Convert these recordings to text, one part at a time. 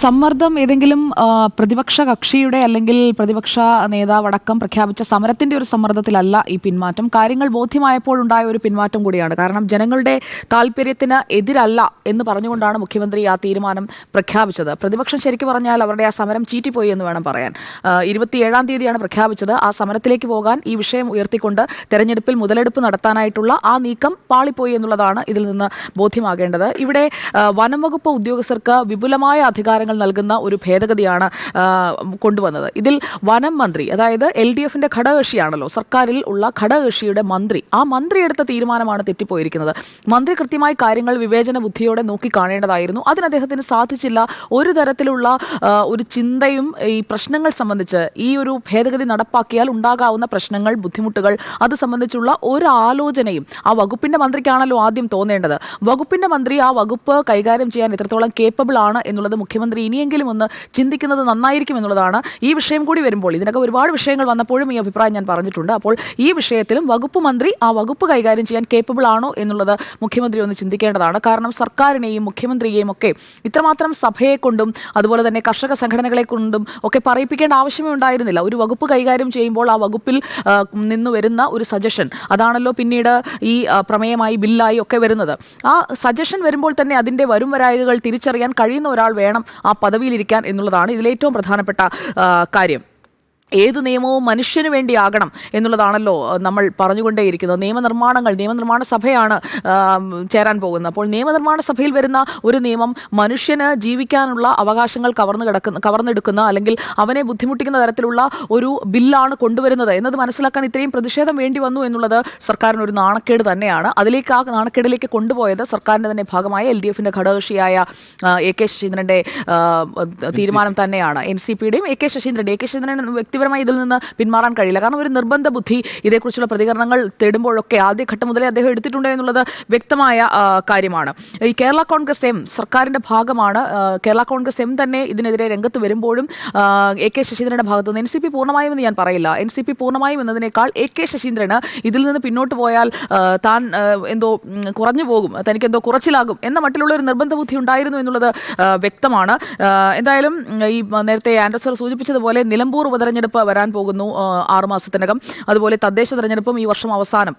സമ്മർദ്ദം ഏതെങ്കിലും പ്രതിപക്ഷ കക്ഷിയുടെ അല്ലെങ്കിൽ പ്രതിപക്ഷ നേതാവ് അടക്കം പ്രഖ്യാപിച്ച സമരത്തിന്റെ ഒരു സമ്മർദ്ദത്തിലല്ല ഈ പിന്മാറ്റം. കാര്യങ്ങൾ ബോധ്യമായപ്പോഴുണ്ടായ ഒരു പിന്മാറ്റം കൂടിയാണ്. കാരണം ജനങ്ങളുടെ താല്പര്യത്തിന് എതിരല്ല എന്ന് പറഞ്ഞുകൊണ്ടാണ് മുഖ്യമന്ത്രി ആ തീരുമാനം പ്രഖ്യാപിച്ചത്. പ്രതിപക്ഷം ശരിക്കും പറഞ്ഞാൽ അവരുടെ ആ സമരം ചീറ്റിപ്പോയി എന്ന് വേണം പറയാൻ. ഇരുപത്തിയേഴാം തീയതിയാണ് പ്രഖ്യാപിച്ചത്. ആ സമരത്തിലേക്ക് പോകാൻ ഈ വിഷയം ഉയർത്തിക്കൊണ്ട് തെരഞ്ഞെടുപ്പിൽ മുതലെടുപ്പ് നടത്താനായിട്ടുള്ള ആ നീക്കം പാളിപ്പോയി എന്നുള്ളതാണ് ഇതിൽ നിന്ന് ബോധ്യമാകേണ്ടത്. ഇവിടെ വനം വകുപ്പ് ഉദ്യോഗസ്ഥർക്ക് വിപുലമായ അധികാരങ്ങൾ നൽകുന്ന ഒരു ഭേദഗതിയാണ് കൊണ്ടുവന്നത്. ഇതിൽ വനം മന്ത്രി അതായത് എൽ ഡി എഫിന്റെ ഘടകകക്ഷിയാണല്ലോ സർക്കാരിൽ ഉള്ള ഘടകകക്ഷിയുടെ മന്ത്രി. ആ മന്ത്രി എടുത്ത തീരുമാനമാണ് തെറ്റിപ്പോയിരിക്കുന്നത്. മന്ത്രി കൃത്യമായി കാര്യങ്ങൾ വിവേചന ബുദ്ധിയോടെ നോക്കി കാണേണ്ടതായിരുന്നു അതിന് അദ്ദേഹത്തിന് സാധിച്ചില്ല. ഒരു തരത്തിലുള്ള ഒരു ചിന്തയും ഈ പ്രശ്നങ്ങൾ സംബന്ധിച്ച് ഈ ഒരു ഭേദഗതി നടപ്പാക്കിയാൽ ഉണ്ടാകാവുന്ന പ്രശ്നങ്ങൾ ബുദ്ധിമുട്ടുകൾ അത് സംബന്ധിച്ചുള്ള ഒരു ആലോചനയും ആ വകുപ്പിന്റെ മന്ത്രിക്കാണല്ലോ ആദ്യം തോന്നേണ്ടത്. വകുപ്പിന്റെ മന്ത്രി ആ വകുപ്പ് കൈകാര്യം ചെയ്യാൻ എത്രത്തോളം കേപ്പബിൾ ആണ് എന്നുള്ളത് മുഖ്യമന്ത്രി ഇനിയെങ്കിലും ഒന്ന് ചിന്തിക്കുന്നത് നന്നായിരിക്കും എന്നുള്ളതാണ് ഈ വിഷയം കൂടി വരുമ്പോൾ. ഇതിനൊക്കെ ഒരുപാട് വിഷയങ്ങൾ വന്നപ്പോഴും ഈ അഭിപ്രായം ഞാൻ പറഞ്ഞിട്ടുണ്ട്. അപ്പോൾ ഈ വിഷയത്തിലും വകുപ്പ് മന്ത്രി ആ വകുപ്പ് കൈകാര്യം ചെയ്യാൻ കേപ്പബിൾ ആണോ എന്നുള്ളത് മുഖ്യമന്ത്രി ഒന്ന് ചിന്തിക്കേണ്ടതാണ്. കാരണം സർക്കാരിനെയും മുഖ്യമന്ത്രിയെയും ഒക്കെ ഇത്രമാത്രം സഭയെ കൊണ്ടും അതുപോലെ തന്നെ കർഷക സംഘടനകളെ കൊണ്ടും ഒക്കെ പറയിപ്പിക്കേണ്ട ആവശ്യമേ ഉണ്ടായിരുന്നില്ല. ഒരു വകുപ്പ് കൈകാര്യം ചെയ്യുമ്പോൾ ആ വകുപ്പിൽ നിന്ന് വരുന്ന ഒരു സജഷൻ അതാണല്ലോ പിന്നീട് ഈ പ്രമേയമായി ബില്ലായി ഒക്കെ വരുന്നത്. ആ സജഷൻ വരുമ്പോൾ തന്നെ അതിന്റെ വരും വരായകൾ തിരിച്ചറിയാൻ കഴിയുന്ന ഒരാൾ വേണം ആ പദവിയിലിരിക്കാൻ എന്നുള്ളതാണ് ഇതിലേറ്റവും പ്രധാനപ്പെട്ട കാര്യം. ഏത് നിയമവും മനുഷ്യന് വേണ്ടിയാകണം എന്നുള്ളതാണല്ലോ നമ്മൾ പറഞ്ഞുകൊണ്ടേയിരിക്കുന്നത്. നിയമനിർമ്മാണങ്ങൾ നിയമനിർമ്മാണ സഭയാണ് ചേരാൻ പോകുന്നത്. അപ്പോൾ നിയമനിർമ്മാണ സഭയിൽ വരുന്ന ഒരു നിയമം മനുഷ്യന് ജീവിക്കാനുള്ള അവകാശങ്ങൾ കവർന്നു കിടക്കുന്ന കവർന്നെടുക്കുന്ന അല്ലെങ്കിൽ അവനെ ബുദ്ധിമുട്ടിക്കുന്ന തരത്തിലുള്ള ഒരു ബില്ലാണ് കൊണ്ടുവരുന്നത് എന്നത് മനസ്സിലാക്കാൻ ഇത്രയും പ്രതിഷേധം വേണ്ടി വന്നു എന്നുള്ളത് സർക്കാരിന് ഒരു നാണക്കേട് തന്നെയാണ്. അതിലേക്ക് ആ നാണക്കേടിലേക്ക് കൊണ്ടുപോയത് സർക്കാരിന്റെ തന്നെ ഭാഗമായ എൽ ഡി എഫിന്റെ ഘടകകക്ഷിയായ എ കെ ശശീന്ദ്രന്റെ തീരുമാനം തന്നെയാണ്. എൻ സി പിയുടെയും എ കെ ശശീന്ദ്രന്റെ എ കെ ശശീന്ദ്രൻ വ്യക്തിപരമായി ഇതിൽ നിന്ന് പിന്മാറാൻ കഴിയില്ല. കാരണം ഒരു നിർബന്ധ ബുദ്ധി ഇതേക്കുറിച്ചുള്ള പ്രതികരണങ്ങൾ തേടുമ്പോഴൊക്കെ ആദ്യഘട്ടം മുതലേ അദ്ദേഹം എടുത്തിട്ടുണ്ട് എന്നുള്ളത് വ്യക്തമായ കാര്യമാണ്. ഈ കേരള കോൺഗ്രസ് എം സർക്കാരിന്റെ ഭാഗമാണ്. കേരള കോൺഗ്രസ് എം തന്നെ ഇതിനെതിരെ രംഗത്ത് വരുമ്പോഴും എ കെ ശശീന്ദ്രന്റെ ഭാഗത്ത് നിന്ന് എൻ സി പി പൂർണമായും എന്ന് ഞാൻ പറയില്ല. എൻ സി പി പൂർണമായും എന്നതിനേക്കാൾ എ കെ ശശീന്ദ്രന് ഇതിൽ നിന്ന് പിന്നോട്ട് പോയാൽ താൻ എന്തോ കുറഞ്ഞു പോകും തനിക്ക് എന്തോ കുറച്ചിലാകും എന്ന മട്ടിലുള്ള ഒരു നിർബന്ധ ബുദ്ധി ഉണ്ടായിരുന്നു എന്നുള്ളത് വ്യക്തമാണ്. എന്തായാലും ഈ നേരത്തെ ആൻഡ്രസർ സൂചിപ്പിച്ചതുപോലെ നിലമ്പൂർ ഉപതെരഞ്ഞെടുപ്പ് വരാൻ പോകുന്നു ആറുമാസത്തിനകം. ആറ് മാസത്തിനകം അതുപോലെ തദ്ദേശ തെരഞ്ഞെടുപ്പും ഈ വർഷം അവസാനം.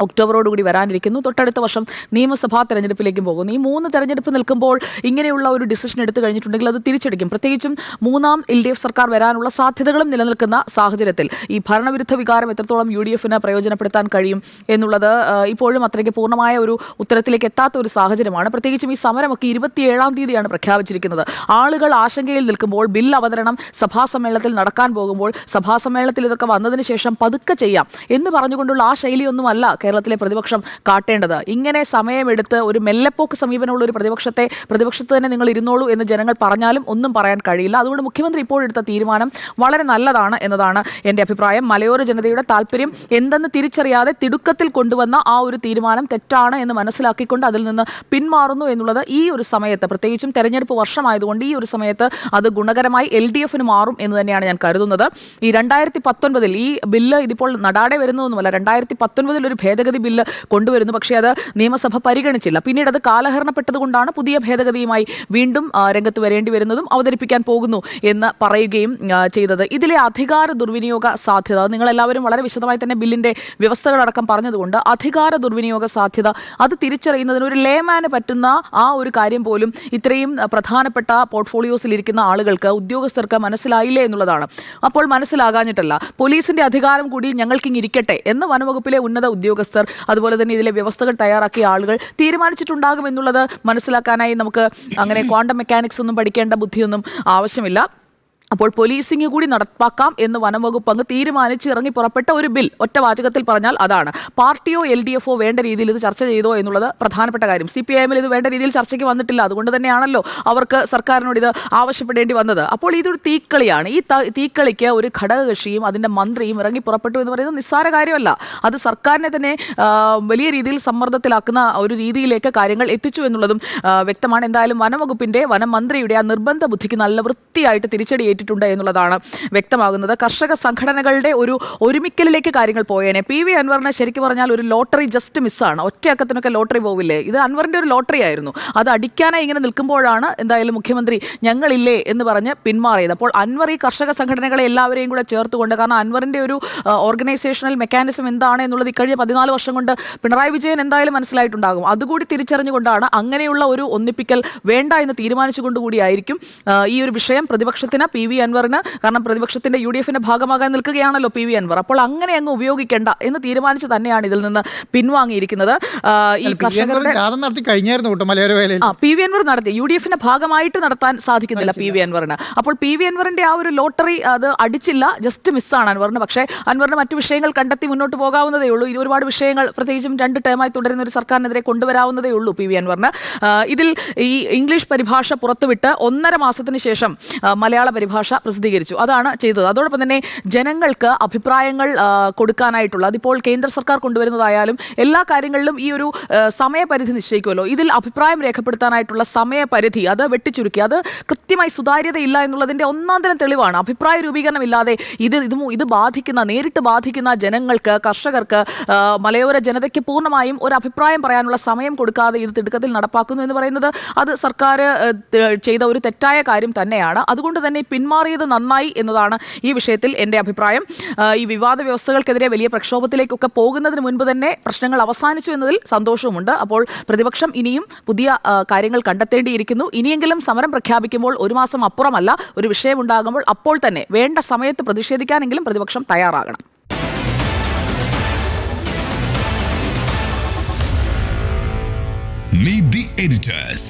ഒക്ടോബറോടുകൂടി വരാനിരിക്കുന്നു. തൊട്ടടുത്ത വർഷം നിയമസഭാ തെരഞ്ഞെടുപ്പിലേക്കും പോകുന്നു. ഈ മൂന്ന് തെരഞ്ഞെടുപ്പ് നിൽക്കുമ്പോൾ ഇങ്ങനെയുള്ള ഒരു ഡിസിഷൻ എടുത്തു കഴിഞ്ഞിട്ടുണ്ടെങ്കിൽ അത് തിരിച്ചടിക്കും. പ്രത്യേകിച്ചും മൂന്നാം എൽ ഡി എഫ് സർക്കാർ വരാനുള്ള സാധ്യതകളും നിലനിൽക്കുന്ന സാഹചര്യത്തിൽ ഈ ഭരണവിരുദ്ധ വികാരം എത്രത്തോളം യു ഡി എഫിന് പ്രയോജനപ്പെടുത്താൻ കഴിയും എന്നുള്ളത് ഇപ്പോഴും അത്രയ്ക്ക് പൂർണമായ ഒരു ഉത്തരത്തിലേക്ക് എത്താത്ത ഒരു സാഹചര്യമാണ്. പ്രത്യേകിച്ചും ഈ സമരമൊക്കെ ഇരുപത്തിയേഴാം തീയതിയാണ് പ്രഖ്യാപിച്ചിരിക്കുന്നത്. ആളുകൾ ആശങ്കയിൽ നിൽക്കുമ്പോൾ ബിൽ അവതരണം സഭാ സമ്മേളനത്തിൽ നടക്കാൻ പോകുമ്പോൾ സഭാ സമ്മേളനത്തിൽ ഇതൊക്കെ വന്നതിന് ശേഷം പതുക്കെ ചെയ്യാം എന്ന് പറഞ്ഞുകൊണ്ടുള്ള ആ ശൈലിയൊന്നുമല്ല കേരളത്തിലെ പ്രതിപക്ഷം കാട്ടേണ്ടത്? ഇങ്ങനെ സമയമെടുത്ത് ഒരു മെല്ലെപ്പോക്ക് സമീപനമുള്ള ഒരു പ്രതിപക്ഷത്തെ പ്രതിപക്ഷത്ത് തന്നെ നിങ്ങൾ ഇരുന്നോളൂ എന്ന് ജനങ്ങൾ പറഞ്ഞാലും ഒന്നും പറയാൻ കഴിയില്ല. അതുകൊണ്ട് മുഖ്യമന്ത്രി ഇപ്പോഴെടുത്ത തീരുമാനം വളരെ നല്ലതാണ് എന്നതാണ് എന്റെ അഭിപ്രായം. മലയോര ജനതയുടെ താല്പര്യം എന്തെന്ന് തിരിച്ചറിയാതെ തിടുക്കത്തിൽ കൊണ്ടുവന്ന ആ ഒരു തീരുമാനം തെറ്റാണ് എന്ന് മനസ്സിലാക്കിക്കൊണ്ട് അതിൽ നിന്ന് പിന്മാറുന്നു എന്നുള്ളത് ഈ ഒരു സമയത്ത് പ്രത്യേകിച്ചും തെരഞ്ഞെടുപ്പ് വർഷമായതുകൊണ്ട് ഈ ഒരു സമയത്ത് അത് ഗുണകരമായി എൽ ഡി എഫിന് മാറും എന്ന് തന്നെയാണ് ഞാൻ കരുതുന്നത്. ഈ രണ്ടായിരത്തി പത്തൊൻപതിൽ ഈ ബില്ല് ഇതിപ്പോൾ നടാടെ വരുന്നതൊന്നുമല്ല രണ്ടായിരത്തി പത്തൊൻപതിൽ ഒരു ഭേദഗതി ബില്ല് കൊണ്ടുവരുന്നു. പക്ഷേ അത് നിയമസഭ പരിഗണിച്ചില്ല. പിന്നീട് അത് കാലഹരണപ്പെട്ടതുകൊണ്ടാണ് പുതിയ ഭേദഗതിയുമായി വീണ്ടും രംഗത്ത് വരേണ്ടി വരുന്നതും അവതരിപ്പിക്കാൻ പോകുന്നു എന്ന് പറയുകയും ചെയ്തത്. ഇതിലെ അധികാര ദുർവിനിയോഗ സാധ്യത നിങ്ങൾ എല്ലാവരും വളരെ വിശദമായി തന്നെ ബില്ലിന്റെ വ്യവസ്ഥകളടക്കം പറഞ്ഞതുകൊണ്ട് അധികാര ദുർവിനിയോഗ സാധ്യത അത് തിരിച്ചറിയുന്നതിന് ഒരു ലേമാന് പറ്റുന്ന ആ ഒരു കാര്യം പോലും ഇത്രയും പ്രധാനപ്പെട്ട പോർട്ട്ഫോളിയോസിൽ ഇരിക്കുന്ന ആളുകൾക്ക് ഉദ്യോഗസ്ഥർക്ക് മനസ്സിലായില്ലേ എന്നുള്ളതാണ്. അപ്പോൾ മനസ്സിലാകാഞ്ഞിട്ടല്ല പോലീസിന്റെ അധികാരം കൂടി ഞങ്ങൾക്ക് ഇരിക്കട്ടെ എന്ന് വനവകുപ്പിലെ ഉന്നത ഉദ്യോഗസ്ഥർ അതുപോലെ തന്നെ ഇതിലെ വ്യവസ്ഥകൾ തയ്യാറാക്കിയ ആളുകൾ തീരുമാനിച്ചിട്ടുണ്ടാകും എന്നുള്ളത് മനസ്സിലാക്കാനായി നമുക്ക് അങ്ങനെ ക്വാണ്ടം മെക്കാനിക്സ് ഒന്നും പഠിക്കേണ്ട ബുദ്ധിയൊന്നും ആവശ്യമില്ല. അപ്പോൾ പോലീസിംഗ് കൂടി നടപ്പാക്കാം എന്ന് വനംവകുപ്പ് അങ്ങ് തീരുമാനിച്ച് ഇറങ്ങി പുറപ്പെട്ട ഒരു ബിൽ ഒറ്റ വാചകത്തിൽ പറഞ്ഞാൽ അതാണ്. പാർട്ടിയോ എൽ ഡി എഫോ വേണ്ട രീതിയിൽ ഇത് ചർച്ച ചെയ്തോ എന്നുള്ളത് പ്രധാനപ്പെട്ട കാര്യം. സി പി ഐ എമ്മിൽ ഇത് വേണ്ട രീതിയിൽ ചർച്ചയ്ക്ക് വന്നിട്ടില്ല. അതുകൊണ്ട് തന്നെയാണല്ലോ അവർക്ക് സർക്കാരിനോട് ഇത് ആവശ്യപ്പെടേണ്ടി വന്നത്. അപ്പോൾ ഇതൊരു തീക്കളിയാണ്. ഈ തീക്കളിക്ക് ഒരു ഘടകകക്ഷിയും അതിന്റെ മന്ത്രിയും ഇറങ്ങി പുറപ്പെട്ടു എന്ന് പറയുന്നത് നിസ്സാര കാര്യമല്ല. അത് സർക്കാരിനെ തന്നെ വലിയ രീതിയിൽ സമ്മർദ്ദത്തിലാക്കുന്ന ഒരു രീതിയിലേക്ക് കാര്യങ്ങൾ എത്തിച്ചു എന്നുള്ളതും വ്യക്തമാണ്. എന്തായാലും വനംവകുപ്പിന്റെ വനം മന്ത്രിയുടെ ആ നിർബന്ധ ബുദ്ധിക്ക് നല്ല വൃത്തിയായിട്ട് തിരിച്ചടി ഏറ്റിട്ടുണ്ട് എന്നുള്ളതാണ് വ്യക്തമാകുന്നത്. കർഷക സംഘടനകളുടെ ഒരു ഒരുമിക്കലിലേക്ക് കാര്യങ്ങൾ പോയേനെ. പി വി അൻവറിനെ ശരിക്കും പറഞ്ഞാൽ ഒരു ലോട്ടറി ജസ്റ്റ് മിസ്സാണ് ഒറ്റയക്കത്തിനൊക്കെ ലോട്ടറി പോവില്ലേ? ഇത് അൻവറിന്റെ ഒരു ലോട്ടറി ആയിരുന്നു. അത് അടിക്കാനായി ഇങ്ങനെ നിൽക്കുമ്പോഴാണ് എന്തായാലും മുഖ്യമന്ത്രി ഞങ്ങളില്ലേ എന്ന് പറഞ്ഞ് പിന്മാറിയത്. അപ്പോൾ അൻവർ ഈ കർഷക സംഘടനകളെ എല്ലാവരെയും കൂടെ ചേർത്തുകൊണ്ട് കാരണം അൻവറിന്റെ ഒരു ഓർഗനൈസേഷണൽ മെക്കാനിസം എന്താണ് എന്നുള്ളത് ഇക്കഴിഞ്ഞ പതിനാല് വർഷം കൊണ്ട് പിണറായി വിജയൻ എന്തായാലും മനസ്സിലായിട്ടുണ്ടാകും. അതുകൂടി തിരിച്ചറിഞ്ഞുകൊണ്ടാണ് അങ്ങനെയുള്ള ഒരു ഒന്നിപ്പിക്കൽ വേണ്ട എന്ന് തീരുമാനിച്ചുകൊണ്ടുകൂടിയായിരിക്കും ഈ ഒരു വിഷയം. പ്രതിപക്ഷത്തിന് പി വി അൻവറിന്. കാരണം പ്രതിപക്ഷത്തിന്റെ യു ഡി എഫിന്റെ ഭാഗമാകാൻ നിൽക്കുകയാണല്ലോ പി വി അൻവർ. അപ്പോൾ അങ്ങനെ അങ്ങ് ഉപയോഗിക്കേണ്ട എന്ന് തീരുമാനിച്ചു തന്നെയാണ് ഇതിൽ നിന്ന് പിൻവാങ്ങിയിരിക്കുന്നത്. ഈ കർഷകരുടെ പി വി അൻവർ നടത്തി. യു ഡി എഫിന്റെ ഭാഗമായിട്ട് നടത്താൻ സാധിക്കുന്നില്ല പി വി അൻവറിന്. അപ്പോൾ പി വി അൻവറിന്റെ ആ ഒരു ലോട്ടറി അത് അടിച്ചില്ല. ജസ്റ്റ് മിസ്സാണ് അൻവറിന്. പക്ഷേ അൻവറിന് മറ്റു വിഷയങ്ങൾ കണ്ടെത്തി മുന്നോട്ട് പോകാവുന്നതേ ഉള്ളൂ. ഇനി ഒരുപാട് വിഷയങ്ങൾ പ്രത്യേകിച്ചും രണ്ട് ടേമായി തുടരുന്ന ഒരു സർക്കാരിനെതിരെ കൊണ്ടുവരാവുന്നതേ ഉള്ളൂ പി വി അൻവറിന്. ഇതിൽ ഈ ഇംഗ്ലീഷ് പരിഭാഷ പുറത്തുവിട്ട് ഒന്നര മാസത്തിന് ശേഷം മലയാള പരിഭാഷ പ്രസിദ്ധീകരിച്ചു. അതാണ് ചെയ്തത്. അതോടൊപ്പം തന്നെ ജനങ്ങൾക്ക് അഭിപ്രായങ്ങൾ കൊടുക്കാനായിട്ടുള്ള അതിപ്പോൾ കേന്ദ്ര സർക്കാർ കൊണ്ടുവരുന്നതായാലും എല്ലാ കാര്യങ്ങളിലും ഈ ഒരു സമയപരിധി നിശ്ചയിക്കുമല്ലോ. ഇതിൽ അഭിപ്രായം രേഖപ്പെടുത്താനായിട്ടുള്ള സമയപരിധി അത് വെട്ടിച്ചുരുക്കി. അത് കൃത്യമായി സുതാര്യതയില്ല എന്നുള്ളതിന്റെ ഒന്നാം തരം തെളിവാണ്. അഭിപ്രായ രൂപീകരണം ഇല്ലാതെ ഇത് ഇത് ഇത് ബാധിക്കുന്ന നേരിട്ട് ബാധിക്കുന്ന ജനങ്ങൾക്ക് കർഷകർക്ക് മലയോര ജനതയ്ക്ക് പൂർണമായും ഒരു അഭിപ്രായം പറയാനുള്ള സമയം കൊടുക്കാതെ ഇത് തിടുക്കത്തിൽ നടപ്പാക്കുന്നു എന്ന് പറയുന്നത് അത് സർക്കാർ ചെയ്ത ഒരു തെറ്റായ കാര്യം തന്നെയാണ്. അതുകൊണ്ട് തന്നെ പിന്മാറിയത് നന്നായി എന്നതാണ് ഈ വിഷയത്തിൽ എന്റെ അഭിപ്രായം. ഈ വിവാദ വ്യവസ്ഥകൾക്കെതിരെ വലിയ പ്രക്ഷോഭത്തിലേക്കൊക്കെ പോകുന്നതിന് മുൻപ് തന്നെ പ്രശ്നങ്ങൾ അവസാനിച്ചു എന്നതിൽ സന്തോഷവുമുണ്ട്. അപ്പോൾ പ്രതിപക്ഷം ഇനിയും പുതിയ കാര്യങ്ങൾ കണ്ടെത്തേണ്ടിയിരിക്കുന്നു. ഇനിയെങ്കിലും സമരം പ്രഖ്യാപിക്കുമ്പോൾ ഒരു മാസം അപ്പുറമല്ല ഒരു വിഷയമുണ്ടാകുമ്പോൾ അപ്പോൾ തന്നെ വേണ്ട സമയത്ത് പ്രതിഷേധിക്കാനെങ്കിലും പ്രതിപക്ഷം തയ്യാറാകണം. Meet the editors.